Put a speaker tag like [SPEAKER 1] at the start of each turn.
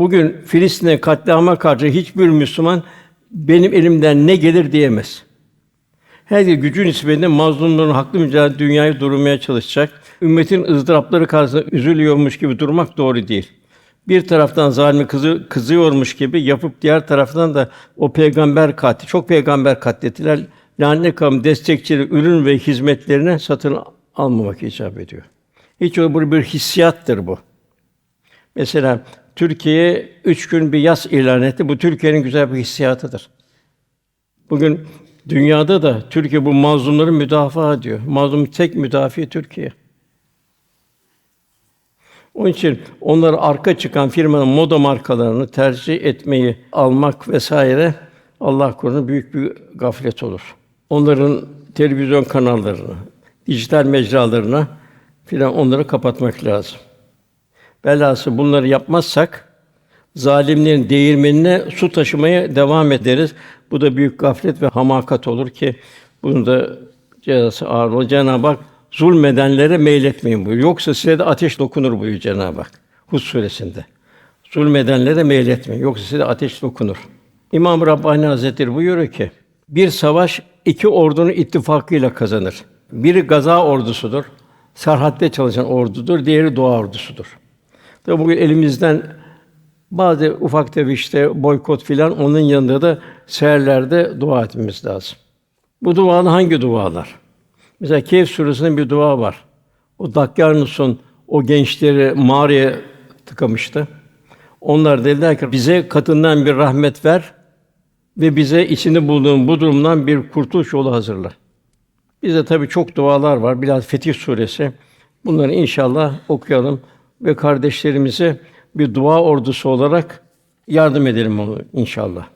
[SPEAKER 1] Bugün Filistin'e katliama karşı hiçbir Müslüman benim elimden ne gelir diyemez. Herkes gücü nispetinde mazlumların haklı mücadele dünyayı durmaya çalışacak. Ümmetin ızdırapları karşısında üzülüyormuş gibi durmak doğru değil. Bir taraftan zalimi kızı kızıyormuş gibi yapıp diğer taraftan da o peygamber katli, çok peygamber katlettiler. Lanet kavmi destekçileri ürün ve hizmetlerine satın almamak icap ediyor. Hiç bu bir hissiyattır bu. Mesela Türkiye üç gün bir yaz ilan etti. Bu Türkiye'nin güzel bir hissiyatıdır. Bugün dünyada da Türkiye bu mazlumları müdafaa ediyor. Mazlum tek müdafi Türkiye. Onun için onlara arka çıkan firmanın moda markalarını tercih etmeyi almak vesaire Allah korusun büyük bir gaflet olur. Onların televizyon kanallarını, dijital mecralarına filan onları kapatmak lazım. Velhâsıl bunları yapmazsak zalimlerin değirmenine su taşımaya devam ederiz. Bu da büyük gaflet ve hamakat olur ki bunun da cezası ağır olur. Cenab-ı Hak zulmedenlere meyletmeyin buyuruyor. Yoksa size de ateş dokunur buyuruyor Cenab-ı Hak. Hud suresinde. Zulmedenlere meyletmeyin. Yoksa size de ateş dokunur. İmam Rabbani Hazretleri buyuruyor ki bir savaş iki ordunun ittifakıyla kazanır. Biri gaza ordusudur. Serhatte çalışan ordudur. Diğeri doğa ordusudur. Tabi bugün elimizden bazı ufak tefek işte boykot filan onun yanında da seherlerde dua etmemiz lazım. Bu dualar hangi dualar? Mesela Kehf suresinde bir dua var. O Dakyanus'un o gençleri mağaraya tıkamıştı. Onlar dediler ki bize katından bir rahmet ver ve bize içinde bulunduğun bu durumdan bir kurtuluş yolu hazırla. Bizde tabii çok dualar var. Biraz Fetih suresi. Bunları inşallah okuyalım ve kardeşlerimize bir dua ordusu olarak yardım edelim onu inşallah.